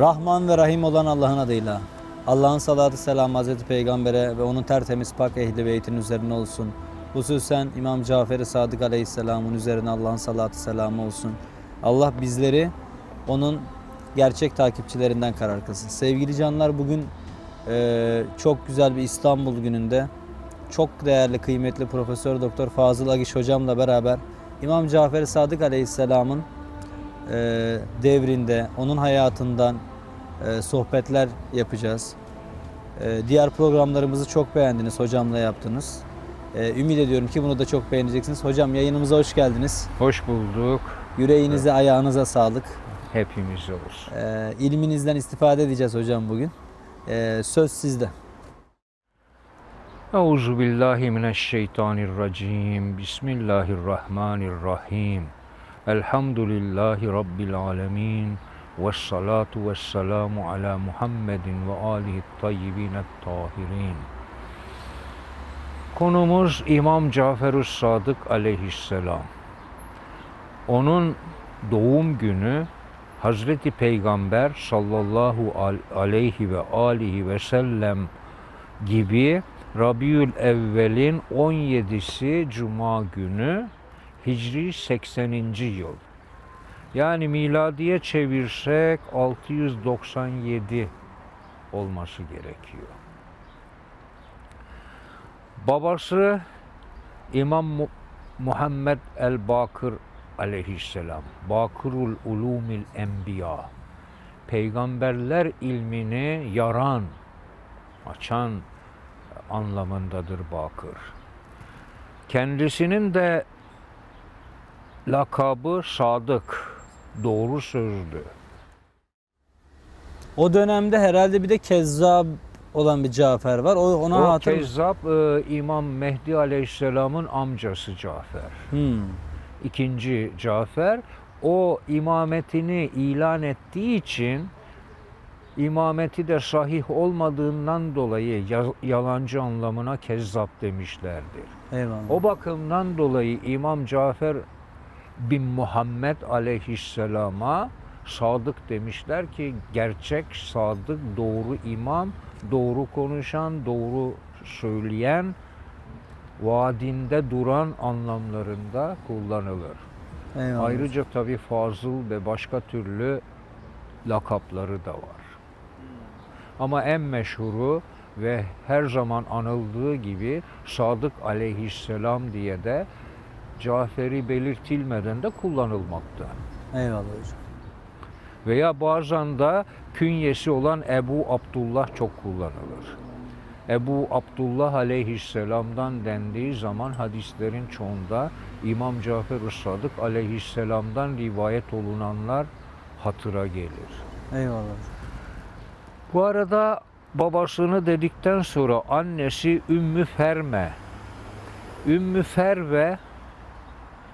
Rahman ve Rahim olan Allah'ın adıyla. Allah'ın salatı selamı Hazreti Peygamber'e ve onun tertemiz pak ehli beytin üzerine olsun. Hususen İmam Cafer-i Sadık Aleyhisselam'ın üzerine Allah'ın salatı selamı olsun. Allah bizleri onun gerçek takipçilerinden karar kılsın. Sevgili canlar bugün eee, çok güzel bir İstanbul gününde çok değerli kıymetli Profesör Doktor Fazıl Agiş hocamla beraber İmam Cafer-i Sadık Aleyhisselam'ın e, devrinde, onun hayatından e, sohbetler yapacağız. E, diğer programlarımızı çok beğendiniz, hocamla yaptınız. E, ümit ediyorum ki bunu da çok beğeneceksiniz. Hocam yayınımıza hoş geldiniz. Hoş bulduk. Yüreğinize, ayağınıza sağlık. Hepimiz olsun. E, ilminizden istifade edeceğiz hocam bugün. E, söz sizde. Euzu billahi mineşşeytanirracim. Bismillahirrahmanirrahim. Elhamdülillahi rabbil alamin. Ves selamu ala Muhammedin ve alihi tayyibin tahirin. Konumuz İmam Caferus Sadık aleyhisselam. Onun doğum günü Hazreti Peygamber sallallahu al- aleyhi ve alihi ve sellem gibi Rabiül Evvel'in 17'si Cuma günü Hicri 80. yıl. Yani miladiye çevirsek 697 olması gerekiyor. Babası İmam Mu- Muhammed el-Bakır aleyhisselam. Bakırul ulumil enbiya. Peygamberler ilmini yaran, açan anlamındadır Bakır. Kendisinin de lakabı Sadık, doğru sözlü. O dönemde herhalde bir de Kezzab olan bir Cafer var. O ona o hatır... Kezzap e, İmam Mehdi Aleyhisselam'ın amcası Cafer. Hmm. İkinci Cafer o imametini ilan ettiği için imameti de sahih olmadığından dolayı ya- yalancı anlamına kezzap demişlerdir. Eyvallah. O bakımdan dolayı İmam Cafer bin Muhammed aleyhisselama sadık demişler ki gerçek sadık doğru imam, doğru konuşan, doğru söyleyen, vaadinde duran anlamlarında kullanılır. Eyvallah. Ayrıca tabi fazıl ve başka türlü lakapları da var. Ama en meşhuru ve her zaman anıldığı gibi Sadık aleyhisselam diye de Caferi belirtilmeden de kullanılmakta. Eyvallah hocam. Veya bazen de künyesi olan Ebu Abdullah çok kullanılır. Ebu Abdullah aleyhisselamdan dendiği zaman hadislerin çoğunda İmam Cafer Sadık aleyhisselamdan rivayet olunanlar hatıra gelir. Eyvallah. Bu arada babasını dedikten sonra annesi Ümmü Ferme, Ümmü Ferve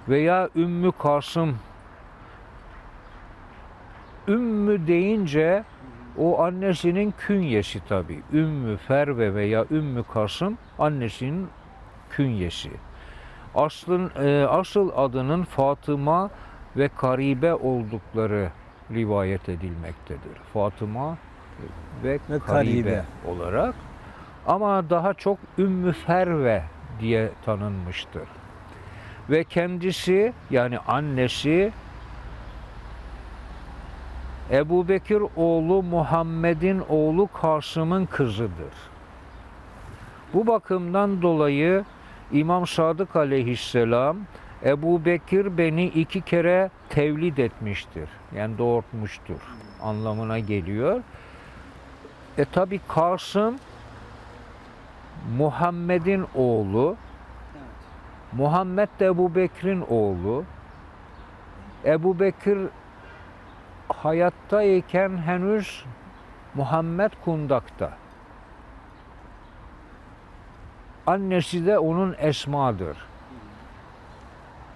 veya Ümmü Kasım Ümmü deyince o annesinin künyesi tabi. Ümmü Ferve veya Ümmü Kasım annesinin künyesi. Aslın e, asıl adının Fatıma ve Karibe oldukları rivayet edilmektedir. Fatıma ve, Ve Karibe, Karibe. olarak ama daha çok Ümmü Ferve diye tanınmıştır. Ve kendisi yani annesi Ebu Bekir oğlu Muhammed'in oğlu Kasım'ın kızıdır. Bu bakımdan dolayı İmam Sadık aleyhisselam Ebu Bekir beni iki kere tevlid etmiştir. Yani doğurtmuştur anlamına geliyor. E tabi Kasım Muhammed'in oğlu. Muhammed de Ebu Bekir'in oğlu. Ebu Bekir hayattayken henüz Muhammed kundakta. Annesi de onun Esma'dır.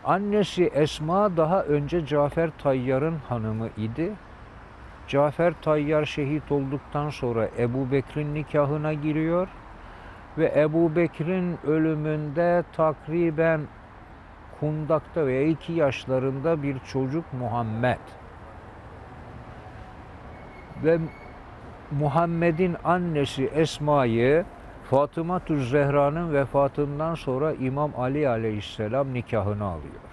Annesi Esma daha önce Cafer Tayyar'ın hanımı idi. Cafer Tayyar şehit olduktan sonra Ebu Bekir'in nikahına giriyor ve Ebu Bekir'in ölümünde takriben kundakta veya iki yaşlarında bir çocuk Muhammed ve Muhammed'in annesi Esma'yı Fatıma Zehra'nın vefatından sonra İmam Ali aleyhisselam nikahını alıyor.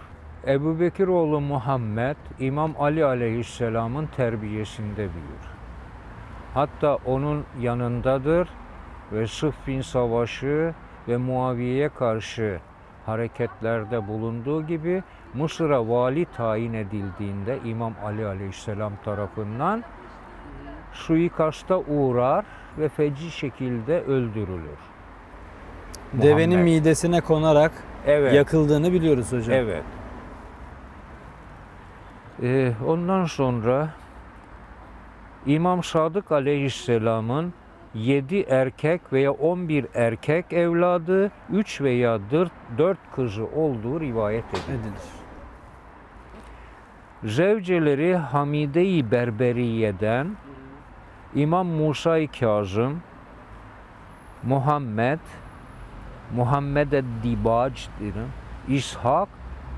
Ebu Bekir oğlu Muhammed İmam Ali aleyhisselamın terbiyesinde büyür. Hatta onun yanındadır ve Sıffin Savaşı ve Muaviye'ye karşı hareketlerde bulunduğu gibi Mısır'a vali tayin edildiğinde İmam Ali Aleyhisselam tarafından suikasta uğrar ve feci şekilde öldürülür. Devenin Muhammed. midesine konarak Evet. yakıldığını biliyoruz hocam. Evet. Ee, ondan sonra İmam Sadık Aleyhisselam'ın 7 erkek veya 11 erkek evladı, 3 veya 4 kızı olduğu rivayet edilir. Edilir. Zevceleri Hamide-i Berberiye'den İmam Musa-i Kazım, Muhammed, Muhammed Dibac, İshak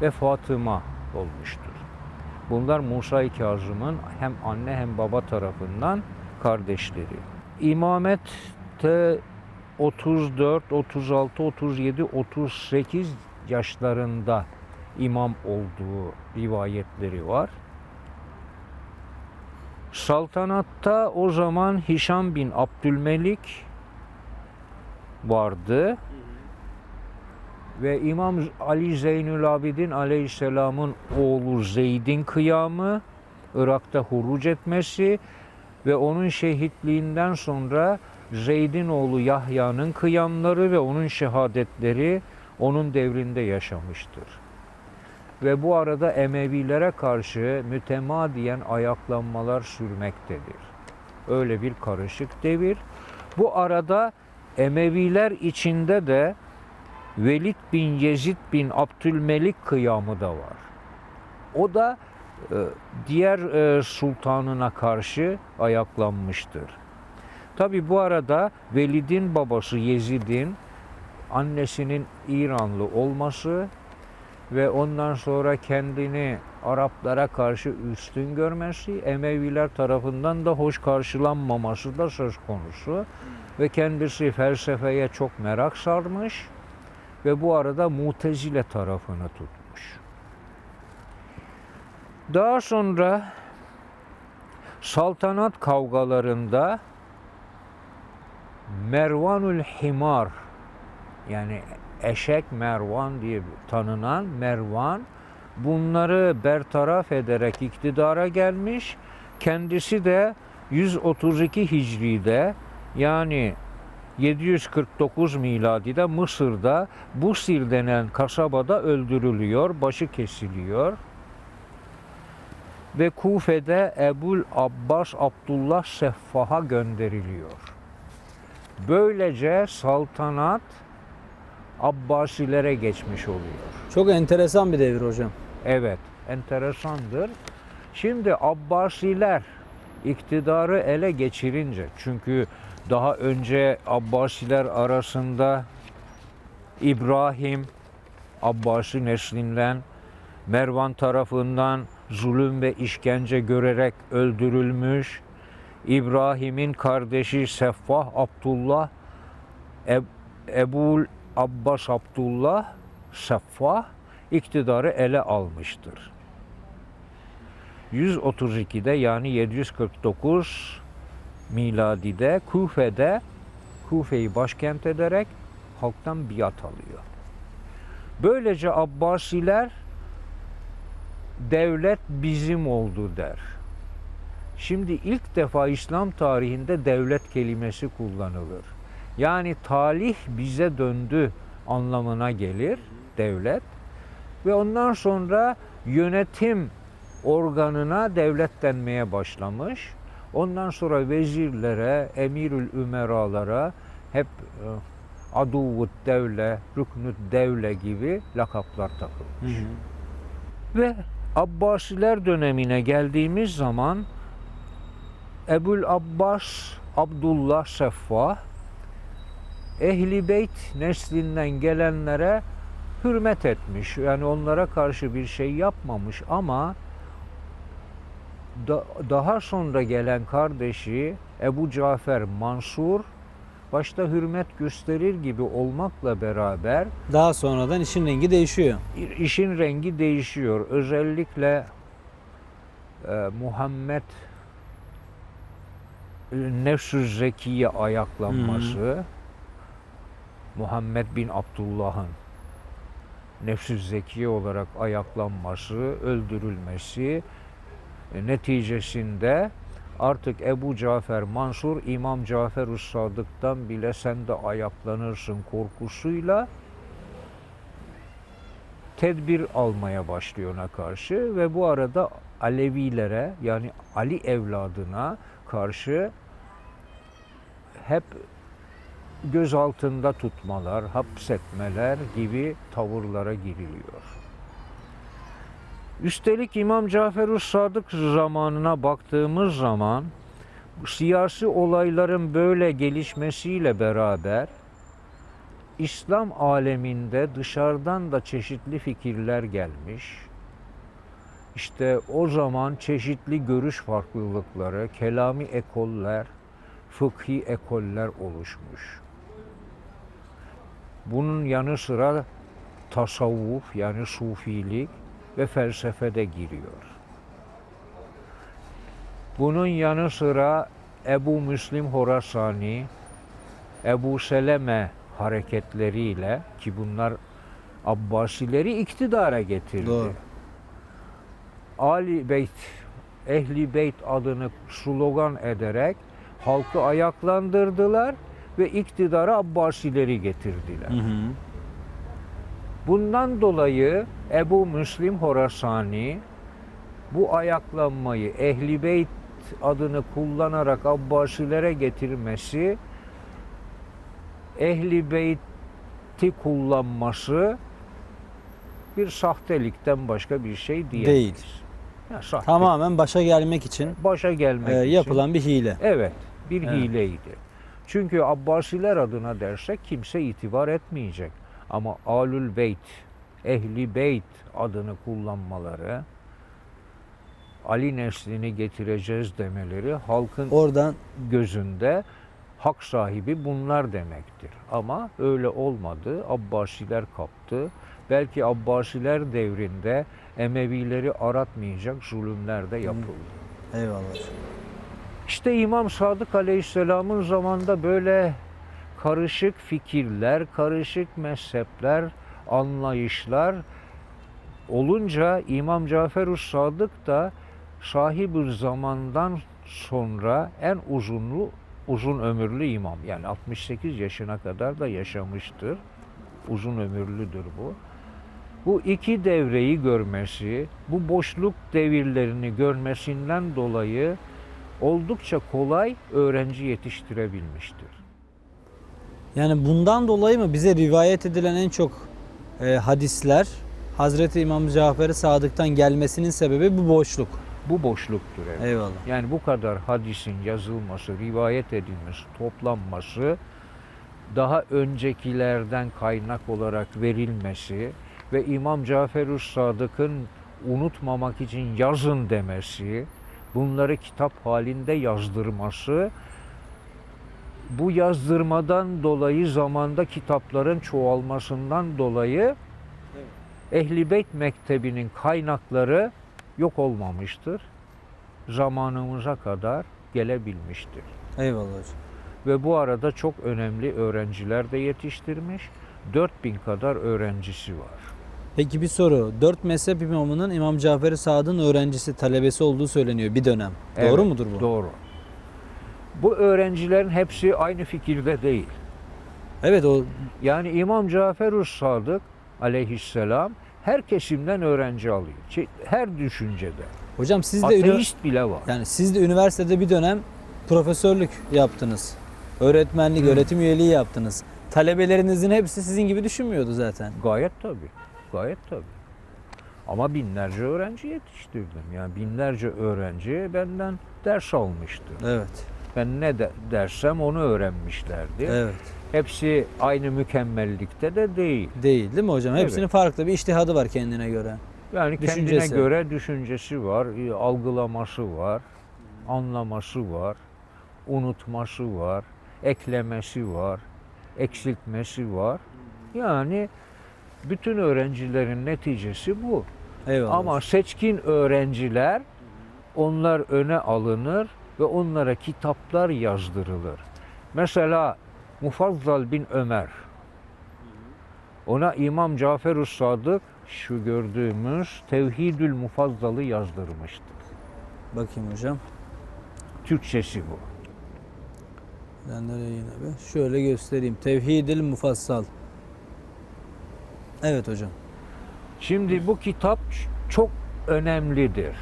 ve Fatıma olmuştur. Bunlar Musa-i Kazım'ın hem anne hem baba tarafından kardeşleri. İmamette 34, 36, 37, 38 yaşlarında imam olduğu rivayetleri var. Saltanatta o zaman Hişam bin Abdülmelik vardı. Ve İmam Ali Zeynül Abidin Aleyhisselam'ın oğlu Zeyd'in kıyamı, Irak'ta huruc etmesi ve onun şehitliğinden sonra Zeyd'in oğlu Yahya'nın kıyamları ve onun şehadetleri onun devrinde yaşamıştır. Ve bu arada Emevilere karşı mütemadiyen ayaklanmalar sürmektedir. Öyle bir karışık devir. Bu arada Emeviler içinde de Velid bin Yezid bin Abdülmelik kıyamı da var. O da diğer e, sultanına karşı ayaklanmıştır. Tabi bu arada Velid'in babası Yezid'in annesinin İranlı olması ve ondan sonra kendini Araplara karşı üstün görmesi, Emeviler tarafından da hoş karşılanmaması da söz konusu. Ve kendisi felsefeye çok merak sarmış ve bu arada Mutezile tarafını tutmuş. Daha sonra saltanat kavgalarında Mervanül Himar yani eşek Mervan diye tanınan Mervan bunları bertaraf ederek iktidara gelmiş. Kendisi de 132 Hicri'de yani 749 miladide Mısır'da Busil denen kasabada öldürülüyor, başı kesiliyor. Ve Kufe'de Ebul Abbas Abdullah Seffah'a gönderiliyor. Böylece saltanat Abbasilere geçmiş oluyor. Çok enteresan bir devir hocam. Evet, enteresandır. Şimdi Abbasiler iktidarı ele geçirince çünkü daha önce Abbasiler arasında İbrahim Abbasi neslinden Mervan tarafından zulüm ve işkence görerek öldürülmüş. İbrahim'in kardeşi Seffah Abdullah Eb- Ebul Abbas Abdullah Seffah iktidarı ele almıştır. 132'de yani 749 miladide Kufe'de Kufe'yi başkent ederek halktan biat alıyor. Böylece Abbasiler devlet bizim oldu der. Şimdi ilk defa İslam tarihinde devlet kelimesi kullanılır. Yani talih bize döndü anlamına gelir devlet ve ondan sonra yönetim organına devlet denmeye başlamış. Ondan sonra vezirlere, emirül ümeralara hep e, aduvut devle, rüknüt devle gibi lakaplar takılmış. Ve Abbasiler dönemine geldiğimiz zaman Ebul Abbas Abdullah Seffah Ehli Beyt neslinden gelenlere hürmet etmiş. Yani onlara karşı bir şey yapmamış ama Da- daha sonra gelen kardeşi Ebu Cafer Mansur başta hürmet gösterir gibi olmakla beraber Daha sonradan işin rengi değişiyor. işin rengi değişiyor. Özellikle e, Muhammed e, Nefsü Zekiye ayaklanması, Muhammed bin Abdullah'ın Nefsü Zekiye olarak ayaklanması, öldürülmesi e, neticesinde artık Ebu Cafer Mansur İmam Cafer Sadık'tan bile sen de ayaklanırsın korkusuyla tedbir almaya başlıyor ona karşı ve bu arada Alevilere yani Ali evladına karşı hep göz altında tutmalar, hapsetmeler gibi tavırlara giriliyor. Üstelik İmam Cafer Sadık zamanına baktığımız zaman siyasi olayların böyle gelişmesiyle beraber İslam aleminde dışarıdan da çeşitli fikirler gelmiş. İşte o zaman çeşitli görüş farklılıkları, kelami ekoller, fıkhi ekoller oluşmuş. Bunun yanı sıra tasavvuf yani sufilik ve felsefe de giriyor. Bunun yanı sıra Ebu Müslim Horasani, Ebu Seleme hareketleriyle ki bunlar Abbasileri iktidara getirdi. Doğru. Ali Beyt, Ehli Beyt adını slogan ederek halkı ayaklandırdılar ve iktidara Abbasileri getirdiler. Hı hı. Bundan dolayı Ebu Müslim Horasani bu ayaklanmayı Ehli Beyt adını kullanarak Abbasilere getirmesi Ehli Beyt'i kullanması bir sahtelikten başka bir şey değil. Değil. Ya, sahte. Tamamen başa gelmek için Başa gelmek e, için. yapılan bir hile. Evet, bir Evet. hileydi. Çünkü Abbasiler adına dersek kimse itibar etmeyecek. Ama Alül Beyt, Ehli Beyt adını kullanmaları, Ali neslini getireceğiz demeleri halkın Oradan gözünde hak sahibi bunlar demektir. Ama öyle olmadı. Abbasiler kaptı. Belki Abbasiler devrinde Emevileri aratmayacak zulümler de yapıldı. eyvallah. İşte İmam Sadık Aleyhisselam'ın zamanında böyle karışık fikirler, karışık mezhepler, anlayışlar olunca İmam cafer Sadık da sahibi zamandan sonra en uzunlu uzun ömürlü imam. Yani 68 yaşına kadar da yaşamıştır. Uzun ömürlüdür bu. Bu iki devreyi görmesi, bu boşluk devirlerini görmesinden dolayı oldukça kolay öğrenci yetiştirebilmiştir. Yani bundan dolayı mı bize rivayet edilen en çok e, hadisler Hazreti İmam Cafer-i Sadık'tan gelmesinin sebebi bu boşluk. Bu boşluktur. evet. Eyvallah. Yani bu kadar hadisin yazılması, rivayet edilmesi, toplanması, daha öncekilerden kaynak olarak verilmesi ve İmam cafer Sadık'ın unutmamak için yazın demesi, bunları kitap halinde yazdırması, bu yazdırmadan dolayı zamanda kitapların çoğalmasından dolayı Ehli Beyt Mektebi'nin kaynakları yok olmamıştır. Zamanımıza kadar gelebilmiştir. Eyvallah hocam. Ve bu arada çok önemli öğrenciler de yetiştirmiş. 4000 kadar öğrencisi var. Peki bir soru. Dört mezhep imamının İmam Cafer-i Sadık'ın öğrencisi, talebesi olduğu söyleniyor bir dönem. Evet, Doğru mudur bu? Doğru. Bu öğrencilerin hepsi aynı fikirde değil. Evet o Yani İmam cafer Sadık aleyhisselam her kesimden öğrenci alıyor. Her düşüncede. hocam siz de ünivers- Ateist bile var. yani siz de üniversitede bir dönem profesörlük yaptınız. Öğretmenlik, öğretim üyeliği yaptınız. Talebelerinizin hepsi sizin gibi düşünmüyordu zaten. Gayet tabii. Gayet tabii. Ama binlerce öğrenci yetiştirdim. Yani binlerce öğrenci benden ders almıştı. Evet. Ben ne de dersem onu öğrenmişlerdi. Evet. Hepsi aynı mükemmellikte de değil. Değil değil mi hocam? Evet. Hepsinin farklı bir iştihadı var kendine göre. Yani kendine Düşüncesi. göre düşüncesi var, e, algılaması var, anlaması var, unutması var, eklemesi var, eksiltmesi var. Yani bütün öğrencilerin neticesi bu. Eyvallah. Ama seçkin öğrenciler onlar öne alınır ve onlara kitaplar yazdırılır. Mesela Mufazzal bin Ömer ona İmam cafer Sadık şu gördüğümüz Tevhidül Mufazzal'ı yazdırmıştır. Bakayım hocam. Türkçesi bu. Ben nereye yine be? Şöyle göstereyim. Tevhidil Mufassal. Evet hocam. Şimdi bu kitap çok önemlidir.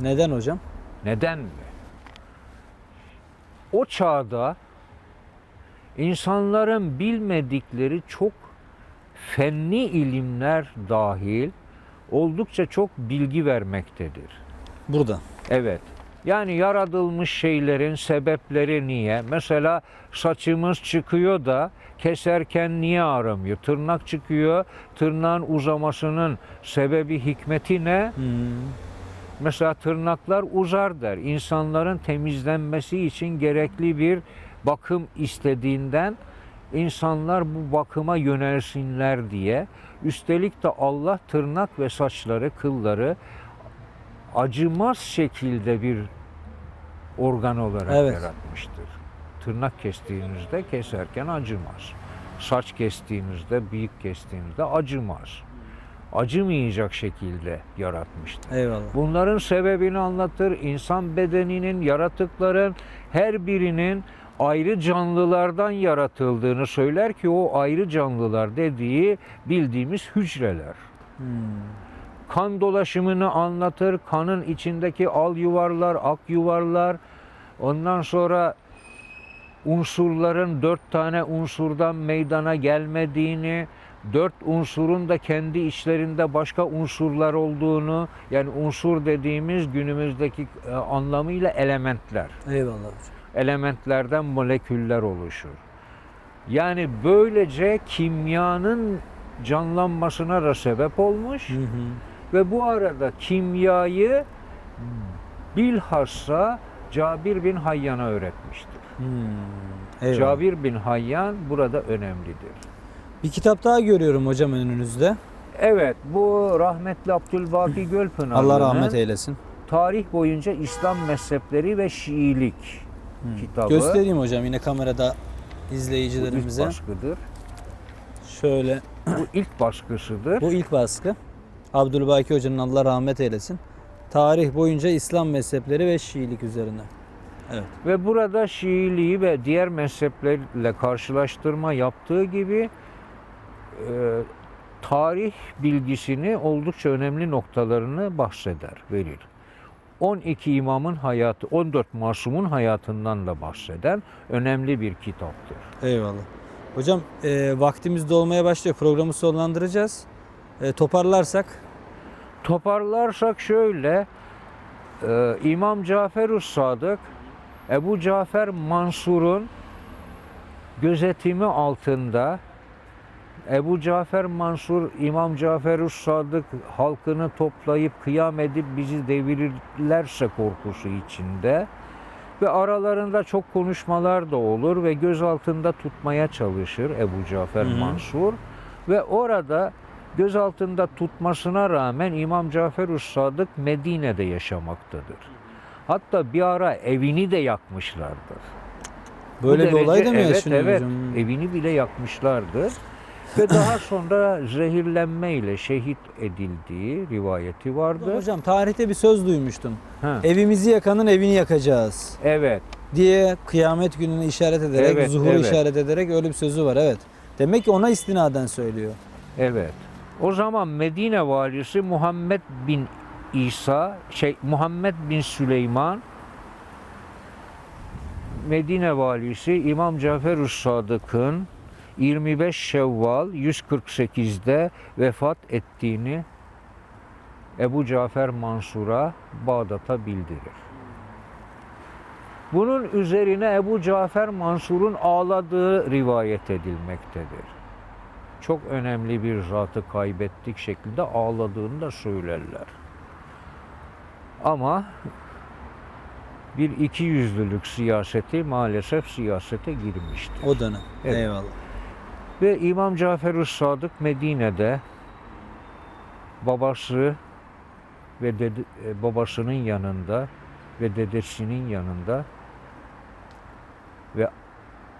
Neden hocam? Neden mi? O çağda insanların bilmedikleri çok fenni ilimler dahil oldukça çok bilgi vermektedir. Burada. Evet. Yani yaratılmış şeylerin sebepleri niye? Mesela saçımız çıkıyor da keserken niye ağrımıyor? Tırnak çıkıyor. Tırnağın uzamasının sebebi hikmeti ne? Hmm. Mesela tırnaklar uzar der. İnsanların temizlenmesi için gerekli bir bakım istediğinden insanlar bu bakıma yönelsinler diye. Üstelik de Allah tırnak ve saçları, kılları acımaz şekilde bir organ olarak Evet. yaratmıştır. Tırnak kestiğinizde keserken acımaz. Saç kestiğinizde, bıyık kestiğinizde acımaz. Acımayacak şekilde yaratmıştır. Eyvallah. Bunların sebebini anlatır. İnsan bedeninin, yaratıkların her birinin ayrı canlılardan yaratıldığını söyler ki o ayrı canlılar dediği bildiğimiz hücreler. Hmm. Kan dolaşımını anlatır. Kanın içindeki al yuvarlar, ak yuvarlar. Ondan sonra unsurların dört tane unsurdan meydana gelmediğini, dört unsurun da kendi içlerinde başka unsurlar olduğunu, yani unsur dediğimiz günümüzdeki e, anlamıyla elementler. Eyvallah. Elementlerden moleküller oluşur. Yani böylece kimyanın canlanmasına da sebep olmuş. Hı hı. Ve bu arada kimyayı bilhassa Cabir bin Hayyan'a öğretmiştir. Hmm. Eyvallah. Cabir bin Hayyan burada önemlidir. Bir kitap daha görüyorum hocam önünüzde. Evet bu rahmetli Abdülbaki Gölpınar'ın Allah rahmet eylesin. tarih boyunca İslam mezhepleri ve Şiilik kitabı. Göstereyim hocam yine kamerada Bu ilk izleyicilerimize. baskıdır. Şöyle Bu ilk baskısıdır. bu ilk baskı. Abdülbaki Hoca'nın Allah rahmet eylesin. Tarih boyunca İslam mezhepleri ve Şiilik üzerine. Evet. Ve burada Şiiliği ve diğer mezheplerle karşılaştırma yaptığı gibi tarih bilgisini oldukça önemli noktalarını bahseder, verir. 12 imamın hayatı, 14 masumun hayatından da bahseden önemli bir kitaptır. Eyvallah. Hocam e, vaktimiz dolmaya başlıyor. Programı sonlandıracağız. E, toparlarsak Toparlarsak şöyle, e, İmam Cafer Sadık, Ebu Cafer Mansur'un gözetimi altında Ebu Cafer Mansur, İmam Cafer Sadık halkını toplayıp kıyam edip bizi devirirlerse korkusu içinde ve aralarında çok konuşmalar da olur ve göz altında tutmaya çalışır Ebu Cafer Hı hı. Mansur ve orada göz altında tutmasına rağmen İmam Cafer Sadık Medine'de yaşamaktadır. Hatta bir ara evini de yakmışlardır. Bu böyle bir derece- olay da mı evet, yaşanıyor Evet, hocam? evini bile yakmışlardı. Ve daha sonra zehirlenme ile şehit edildiği rivayeti vardı. Hocam tarihte bir söz duymuştum. Ha, Evimizi yakanın evini yakacağız Evet, diye kıyamet gününü işaret ederek, Evet, zuhuru evet. işaret ederek öyle bir sözü var. Evet. Demek ki ona istinaden söylüyor. evet. O zaman Medine valisi Muhammed bin İsa, şey Muhammed bin Süleyman Medine valisi İmam Cafer Sadık'ın 25 Şevval 148'de vefat ettiğini Ebu Cafer Mansur'a Bağdat'a bildirir. Bunun üzerine Ebu Cafer Mansur'un ağladığı rivayet edilmektedir. çok önemli bir zatı kaybettik şeklinde ağladığını da söylerler. Ama bir iki yüzlülük siyaseti maalesef siyasete girmiştir. O dönem. Evet. Eyvallah. Ve İmam cafer Sadık Medine'de babası ve dede, e, babasının yanında ve dedesinin yanında ve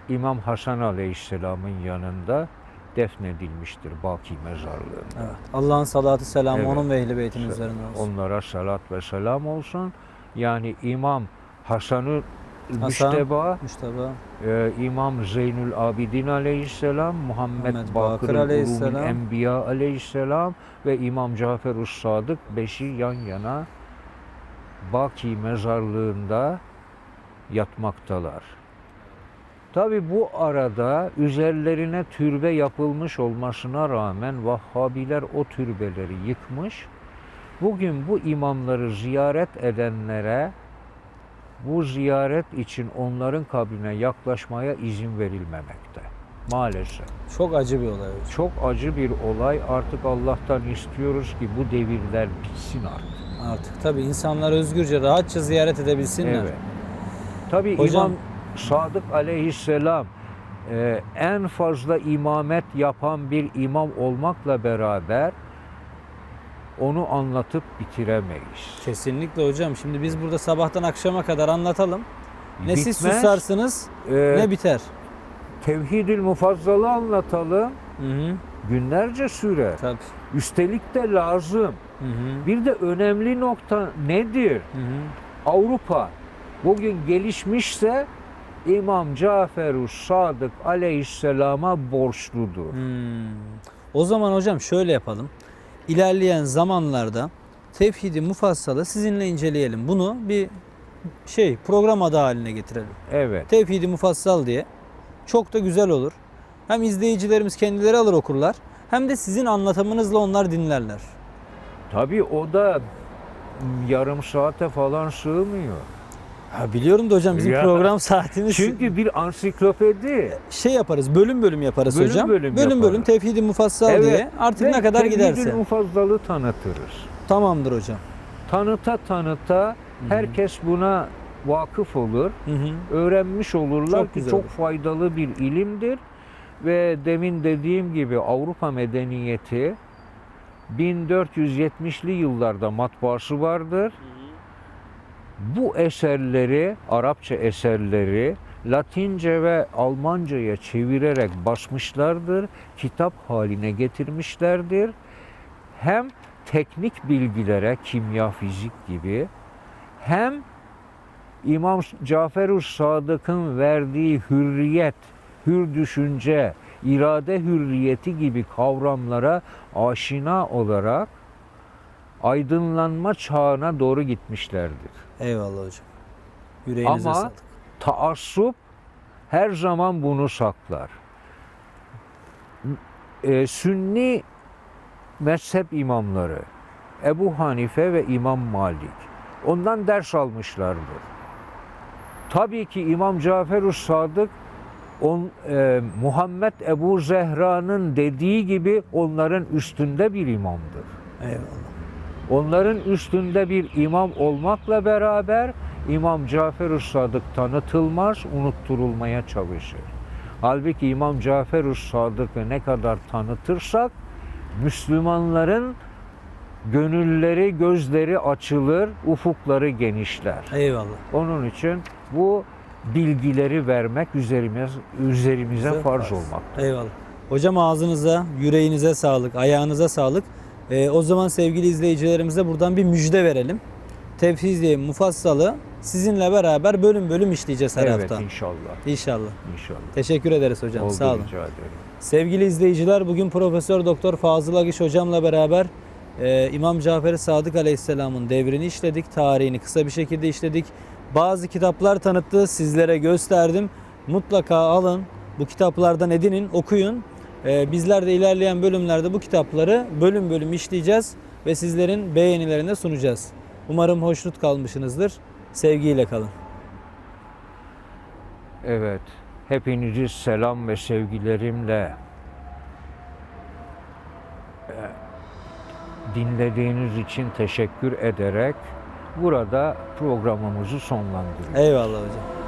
İmam Hasan Aleyhisselam'ın yanında defnedilmiştir Baki mezarlığında. Evet. Allah'ın salatı selamı Evet. onun ve ehli beytin üzerine olsun. Onlara salat ve selam olsun. Yani İmam Hasan-ı Müşteba, Mustafa. Ee, İmam Zeynül Abidin aleyhisselam, Muhammed, Muhammed Bakır Bakır aleyhisselam. Enbiya aleyhisselam ve İmam cafer Sadık beşi yan yana Baki mezarlığında yatmaktalar. Tabi bu arada üzerlerine türbe yapılmış olmasına rağmen Vahhabiler o türbeleri yıkmış. Bugün bu imamları ziyaret edenlere bu ziyaret için onların kabrine yaklaşmaya izin verilmemekte. Maalesef. Çok acı bir olay. Çok acı bir olay. Artık Allah'tan istiyoruz ki bu devirler bitsin artık. Artık tabii insanlar özgürce rahatça ziyaret edebilsinler. Evet. Tabii Hocam- İmam Sadık aleyhisselam e, en fazla imamet yapan bir imam olmakla beraber onu anlatıp bitiremeyiz. Kesinlikle hocam. Şimdi biz burada sabahtan akşama kadar anlatalım. Ne siz Bitmez. susarsınız E, ne biter. Tevhidül mufazzalı anlatalım. Hı hı. Günlerce sürer. Tabii. Üstelik de lazım. Hı hı. Bir de önemli nokta nedir? Hı hı. Avrupa bugün gelişmişse İmam Cafer-ı Sadık aleyhisselama borçludur. Hmm. O zaman hocam şöyle yapalım. İlerleyen zamanlarda tevhidi mufassalı sizinle inceleyelim. Bunu bir şey program adı haline getirelim. Evet. Tevhidi mufassal diye. Çok da güzel olur. Hem izleyicilerimiz kendileri alır okurlar. Hem de sizin anlatımınızla onlar dinlerler. Tabii o da yarım saate falan sığmıyor. Ha biliyorum da hocam bizim Ya. program saatimiz Çünkü bir ansiklopedi. şey yaparız. Bölüm bölüm yaparız Bölüm hocam. bölüm bölüm, yaparız. tevhidi mufassal diye. Artık Ve ne kadar Tevhidül giderse. mufazzalı tanıtırız. Tamamdır hocam. Tanıta tanıta herkes buna vakıf olur. Hı hı. öğrenmiş olurlar Çok ki güzel çok faydalı bir ilimdir. Ve demin dediğim gibi Avrupa medeniyeti 1470'li yıllarda matbaası vardır. Bu eserleri, Arapça eserleri Latince ve Almanca'ya çevirerek basmışlardır. Kitap haline getirmişlerdir. Hem teknik bilgilere, kimya, fizik gibi hem İmam Cafer-ı Sadık'ın verdiği hürriyet, hür düşünce, irade hürriyeti gibi kavramlara aşina olarak aydınlanma çağına doğru gitmişlerdir. Eyvallah hocam. Yüreğinize Ama sağlık. taassup her zaman bunu saklar. E, Sünni mezhep imamları Ebu Hanife ve İmam Malik ondan ders almışlardır. Tabii ki İmam Cafer-ı Sadık on, e, Muhammed Ebu Zehra'nın dediği gibi onların üstünde bir imamdır. Eyvallah. Onların üstünde bir imam olmakla beraber İmam Cafer-ı Sadık tanıtılmaz, unutturulmaya çalışır. Halbuki İmam Cafer-ı Sadık'ı ne kadar tanıtırsak Müslümanların gönülleri, gözleri açılır, ufukları genişler. Eyvallah. Onun için bu bilgileri vermek üzerimize, üzerimize Bize farz farz. olmak. Eyvallah. Hocam ağzınıza, yüreğinize sağlık, ayağınıza sağlık. Ee, o zaman sevgili izleyicilerimize buradan bir müjde verelim. Tevhid Mufassalı sizinle beraber bölüm bölüm işleyeceğiz her evet hafta. inşallah. İnşallah. İnşallah. Teşekkür ederiz hocam. Oldu, Sağ olun. rica ederim. Sevgili izleyiciler bugün Profesör Doktor Fazıl Agış hocamla beraber e, İmam Cafer Sadık Aleyhisselam'ın devrini işledik, tarihini kısa bir şekilde işledik. Bazı kitaplar tanıttı, sizlere gösterdim. Mutlaka alın, bu kitaplardan edinin, okuyun. Ee, bizler de ilerleyen bölümlerde bu kitapları bölüm bölüm işleyeceğiz ve sizlerin beğenilerine sunacağız. Umarım hoşnut kalmışsınızdır. Sevgiyle kalın. Evet, hepinizi selam ve sevgilerimle e, dinlediğiniz için teşekkür ederek burada programımızı sonlandırıyoruz. Eyvallah hocam.